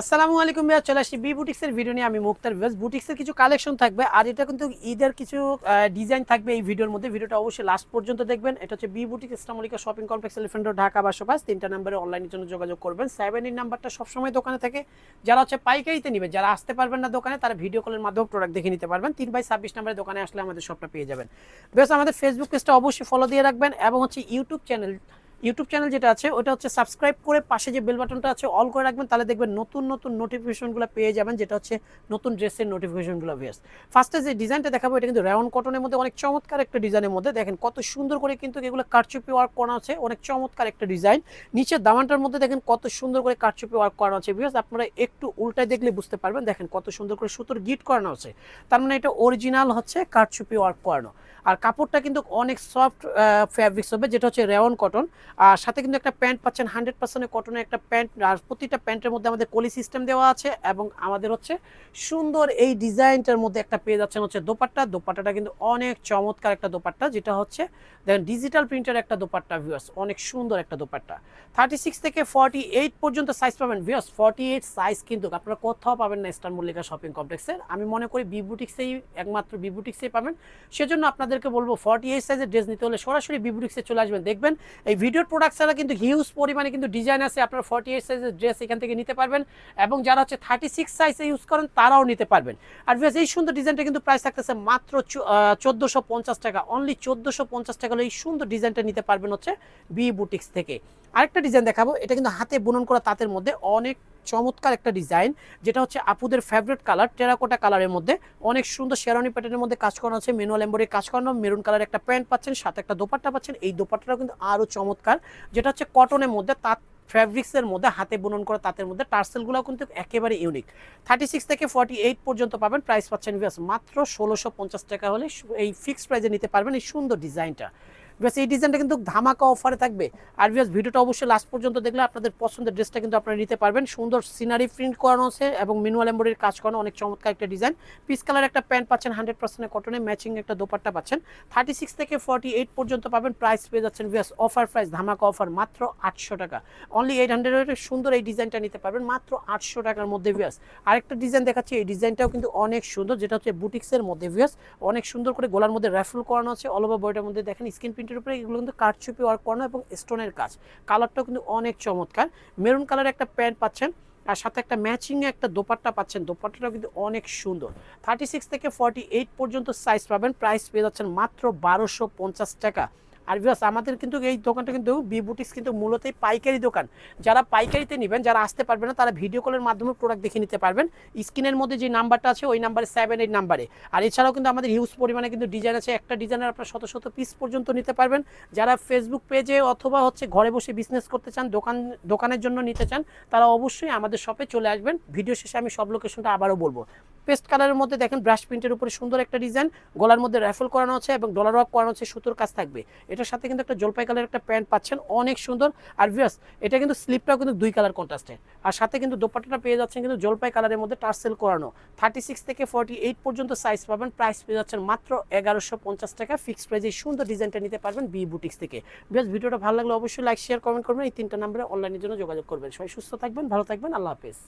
আসসালামু আলাইকুম ভাইয়া, চলে আসছি বি বুটিক্সের ভিডিও নিয়ে। আমি মুক্তার ভিউয়ার্স বুটিক্সের কিছু কালেকশন থাকবে। আর এটা কিন্তু ঈদের কিছু ডিজাইন থাকবে এই ভিডিওর মধ্যে। ভিডিওটা অবশ্যই লাস্ট পর্যন্ত দেখবেন। এটা হচ্ছে বি বুটিক ইসলামলিকা শপিং কমপ্লেক্স এলিফেন্ট ঢাকা বাসবাস তিনটা নাম্বারে অনলাইনের জন্য যোগাযোগ করবেন। সেভেন এই নাম্বারটা সবসময় দোকানে থাকে। যারা হচ্ছে পাইকারিতে নিবে, যারা আসতে পারবেন না দোকানে, তারা ভিডিও কলের মাধ্যমে প্রোডাক্ট দেখে নিতে পারবেন। তিন বাই ছাব্বিশ নাম্বারে দোকানে আসলে আমাদের সবটা পেয়ে যাবেন। বেশ আমাদের ফেসবুক পেজটা অবশ্যই ফলো দিয়ে রাখবেন। এবং হচ্ছে ইউটিউব চ্যানেল ইউটিউব চ্যানেল যেটা আছে, ওটা হচ্ছে সাবস্ক্রাইব করে পাশে যে বেল বাটনটা আছে অল করে রাখবেন, তাহলে দেখবেন নতুন নতুন নোটিফিকেশনগুলো পেয়ে যাবেন, যেটা হচ্ছে নতুন ড্রেসের নোটিফিকেশনগুলো বেস ফার্স্টে যে ডিজাইনটা দেখাবো, এটা কিন্তু রেওন কটনের মধ্যে অনেক চমৎকার একটা ডিজাইনের মধ্যে। দেখেন কত সুন্দর করে কিন্তু এগুলো কারচুপি ওয়ার্ক করা আছে, অনেক চমৎকার একটা ডিজাইন নিচের দামানটার মধ্যে দেখেন কত সুন্দর করে কারচুপি ওয়ার্ক করানো আছে বিকজ আপনারা একটু উল্টায় দেখলে বুঝতে পারবেন, দেখেন কত সুন্দর করে সুতোর গিট করানো আছে। তার মানে এটা অরিজিনাল হচ্ছে কারচুপি ওয়ার্ক করানো। আর কাপড়টা কিন্তু অনেক সফট ফ্যাব্রিক্স হবে, যেটা হচ্ছে রেওন কটন আর সাথে কিন্তু একটা প্যান্ট পাচ্ছেন হান্ড্রেড পার্সেন্ট কটনের একটা প্যান্ট, আর প্রতিটা প্যান্টের মধ্যে আমাদের কলি সিস্টেম দেওয়া আছে এবং আমাদের হচ্ছে সুন্দর এই ডিজাইনটার মধ্যে একটা পেয়ে যাচ্ছেন হচ্ছে দোপাট্টা। দোপাট্টাটা কিন্তু অনেক চমৎকার একটা দোপাট্টা, যেটা হচ্ছে দেখেন ডিজিটাল প্রিন্টের একটা দোপাট্টা ভিউয়ার্স অনেক সুন্দর একটা দোপাট্টা। থার্টি সিক্স থেকে ফর্টি এইট পর্যন্ত সাইজ পাবেন ভিউয়ার্স ফর্টি এইট সাইজ কিন্তু আপনারা কোথাও পাবেন না স্টার মল্লিকা শপিং কমপ্লেক্সের আমি মনে করি বিবুটিক্সেই একমাত্র বিবুটিক্সেই পাবেন। সেজন্য আপনাদেরকে বলব ফর্টি এইট সাইজের ড্রেস নিতে হলে সরাসরি বিবুটিক্সে চলে আসবেন, দেখবেন এই ভিডিওর প্রোডাক্ট ছাড়া কিন্তু হিউজ পরিমাণে কিন্তু ডিজাইন আছে। আপনার ফর্টি এইট সাইজের ড্রেস এখান থেকে নিতে পারবেন এবং যারা হচ্ছে থার্টি সিক্স সাইজে ইউজ করেন, তারাও নিতে পারবেন। আর বেশ এই সুন্দর ডিজাইনটা কিন্তু প্রাইস থাকতেছে মাত্র চোদ্দোশো পঞ্চাশ টাকা। অনলি চোদ্দোশো পঞ্চাশ টাকা হলে এই সুন্দর ডিজাইনটা নিতে পারবেন হচ্ছে বি বুটিক্স থেকে। আরেকটা ডিজাইন দেখাবো। এটা কিন্তু হাতে বুনন করা তাঁতের মধ্যে অনেক চমৎকার একটা ডিজাইন যেটা হচ্ছে আপুদের ফেভারিট কালার টেরাকোটা কালারের মধ্যে। অনেক সুন্দর শেরানি প্যাটার্নের মধ্যে কাজ করানো আছে ম্যানুয়াল এম্বরি কাজ করানো মেরুন কালার একটা প্যান্ট পাচ্ছেন, সাথে একটা দোপাট্টা পাচ্ছেন। এই দোপাট্টাটাও কিন্তু আরও চমৎকার, যেটা হচ্ছে কটনের মধ্যে, তাঁত ফ্যাব্রিক্সের মধ্যে, হাতে বুনন করা তাঁতের মধ্যে টার্সেলগুলো কিন্তু একেবারে ইউনিক থার্টি সিক্স থেকে ফর্টি এইট পর্যন্ত পাবেন প্রাইস পাচ্ছেন ভিয়াস মাত্র ষোলোশো পঞ্চাশ টাকা হলে এই ফিক্সড প্রাইসে নিতে পারবেন এই সুন্দর ডিজাইনটা বিকজ এই ডিজাইনটা কিন্তু ধামাকা অফারে থাকবে। আর বিকজ ভিডিওটা অবশ্যই লাস্ট পর্যন্ত দেখলে আপনাদের পছন্দের ড্রেসটা কিন্তু আপনারা নিতে পারবেন। সুন্দর সিনারি প্রিন্ট করানো আছে এবং মিনুয়াল এম্বরির কাজ করানো অনেক চমৎকার একটা ডিজাইন পিস কালার একটা প্যান্ট পাচ্ছেন হান্ড্রেড পার্সেন্ট কটনে ম্যাচিং একটা দোপাট্টা পাচ্ছেন। থার্টি সিক্স থেকে ফর্টি এইট পর্যন্ত পাবেন। প্রাইস পেয়ে যাচ্ছেন বিকজ অফার প্রাইস ধামাকা অফার মাত্র আটশো টাকা। অনলি এইট হান্ড্রেডের সুন্দর এই ডিজাইনটা নিতে পারবেন, মাত্র আটশো টাকার মধ্যে ভিয়াস আরেকটা ডিজাইন দেখাচ্ছি, এই ডিজাইনটাও কিন্তু অনেক সুন্দর, যেটা হচ্ছে বুটিক্সের মধ্যে ভিয়াস অনেক সুন্দর করে গোলার মধ্যে র্যাফেল করানো আছে। অল ওভার মধ্যে দেখেন স্ক্রিন প্রিন্টের উপরে এগুলো কিন্তু কাঠছুপি ওয়ার্ক করানো এবং স্টোনের কাজ। কালারটাও কিন্তু অনেক চমৎকার। মেরুন কালার একটা প্যান্ট পাচ্ছেন, আর সাথে একটা ম্যাচিং একটা দোপাট্টা পাচ্ছেন। দোপাট্টাটাও কিন্তু অনেক সুন্দর। থার্টি সিক্স থেকে ফর্টি এইট পর্যন্ত সাইজ পাবেন। প্রাইস পেয়ে যাচ্ছেন মাত্র বারোশো পঞ্চাশ টাকা। আর বিকজ আমাদের কিন্তু এই দোকানটা কিন্তু বি বুটিক্স কিন্তু মূলতই পাইকারি দোকান। যারা পাইকারিতে নেবেন, যারা আসতে পারবে না, তারা ভিডিও কলের মাধ্যমে প্রোডাক্ট দেখে নিতে পারবেন। স্ক্রিনের মধ্যে যে নাম্বারটা আছে, ওই নাম্বারে সেভেন এইট নাম্বারে আর এছাড়াও কিন্তু আমাদের হিউজ পরিমাণে কিন্তু ডিজাইন আছে। একটা ডিজাইনের আপনার শত শত পিস পর্যন্ত নিতে পারবেন। যারা ফেসবুক পেজে অথবা হচ্ছে ঘরে বসে বিজনেস করতে চান, দোকান, দোকানের জন্য নিতে চান, তারা অবশ্যই আমাদের শপে চলে আসবেন। ভিডিও শেষে আমি সব লোকেশনটা আবারও বলব। পেস্ট কালারের মধ্যে দেখেন ব্রাশ প্রিন্টের উপরে সুন্দর একটা ডিজাইন, গলার মধ্যে র্যাফেল করানো আছে এবং ডলার ওয়ার্ক করানো আছে, সুতোর কাজ থাকবে। এটার সাথে কিন্তু একটা জলপাই কালার একটা প্যান্ট পাচ্ছেন, অনেক সুন্দর। আর ভিয়াস এটা কিন্তু স্লিপটাও কিন্তু দুই কালার কন্ট্রাস্টে আর সাথে কিন্তু দোপাট্টাটা পেয়ে যাচ্ছেন কিন্তু জলপাই কালারের মধ্যে টার্সেল করানো। থার্টি সিক্স থেকে ফর্টি এইট পর্যন্ত সাইজ পাবেন প্রাইস পেয়ে যাচ্ছেন মাত্র এগারোশো পঞ্চাশ টাকা। ফিক্সড প্রাইজে সুন্দর ডিজাইনটা নিতে পারবেন বি বুটিক্স থেকে। বেশ ভিডিওটা ভালো লাগলে অবশ্যই লাইক শেয়ার কমেন্ট করবেন। এই তিনটা নাম্বারে অনলাইনের জন্য যোগাযোগ করবেন। সবাই সুস্থ থাকবেন, ভালো থাকবেন। আল্লাহ হাফেজ।